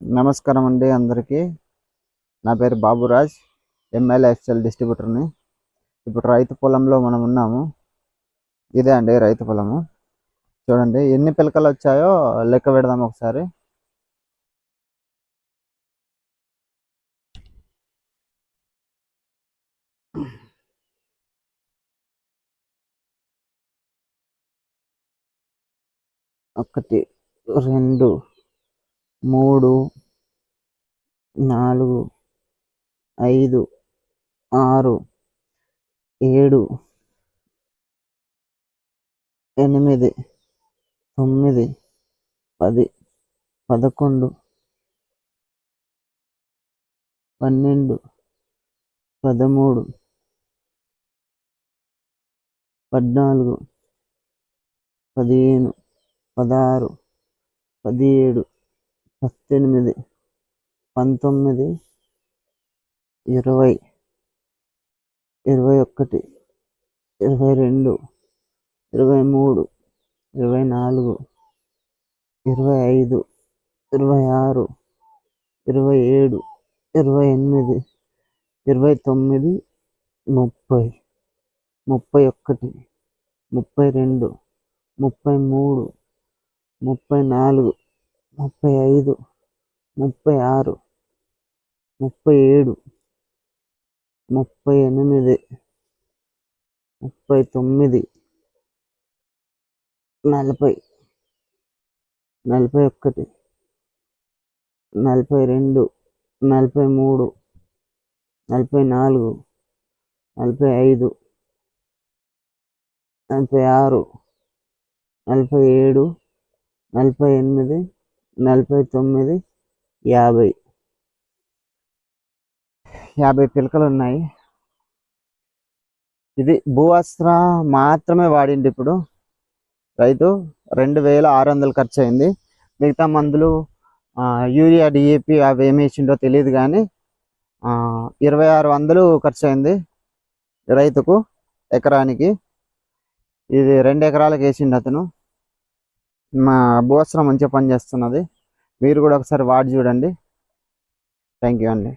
నమస్కారం అండి అందరికీ. నా పేరు బాబురాజ్ ఎంఐ లైఫ్ స్టైల్ డిస్ట్రిబ్యూటర్ని ఇప్పుడు రైతు పొలంలో మనం ఉన్నాము. ఇదే అండి రైతు పొలము. చూడండి ఎన్ని పిలకలు వచ్చాయో లెక్క పెడదాం ఒకసారి. ఒకటి రెండు మూడు నాలుగు ఐదు ఆరు ఏడు ఎనిమిది తొమ్మిది పది పదకొండు పన్నెండు పదమూడు పద్నాలుగు పదిహేను పదహారు పదిహేడు పద్దెనిమిది పంతొమ్మిది ఇరవై ఇరవై ఒకటి ఇరవై రెండు ఇరవై మూడు ఇరవై నాలుగు ఇరవై ఐదు ఇరవై ఆరు ఇరవై ఏడు ఇరవై ఎనిమిది ఇరవై తొమ్మిది ముప్పై ముప్పై ఒకటి ముప్పై రెండు ముప్పై మూడు ముప్పై నాలుగు ముప్పై ఐదు ముప్పై ఆరు ముప్పై ఏడు ముప్పై ఎనిమిది ముప్పై తొమ్మిది నలభై నలభై ఒకటి నలభై రెండు నలభై మూడు నలభై నాలుగు నలభై ఐదు నలభై ఆరు నలభై ఏడు నలభై ఎనిమిది నలభై తొమ్మిది యాభై. యాభై పిలకలు ఉన్నాయి ఇది భూవస్త్ర మాత్రమే వాడింది ఇప్పుడు. రైతు రెండు వేల ఆరు వందలు ఖర్చు అయింది మిగతా మందులు యూరియా డిఏపి అవి ఏమి తెలియదు కానీ ఇరవై ఆరు వందలు ఖర్చు అయింది రైతుకు ఎకరానికి. ఇది రెండు ఎకరాలకు వేసిండు అతను. మా భూవస్త్రం మంచిగా పనిచేస్తున్నది. మీరు కూడా ఒకసారి వాడి చూడండి. థ్యాంక్ యూ అండి.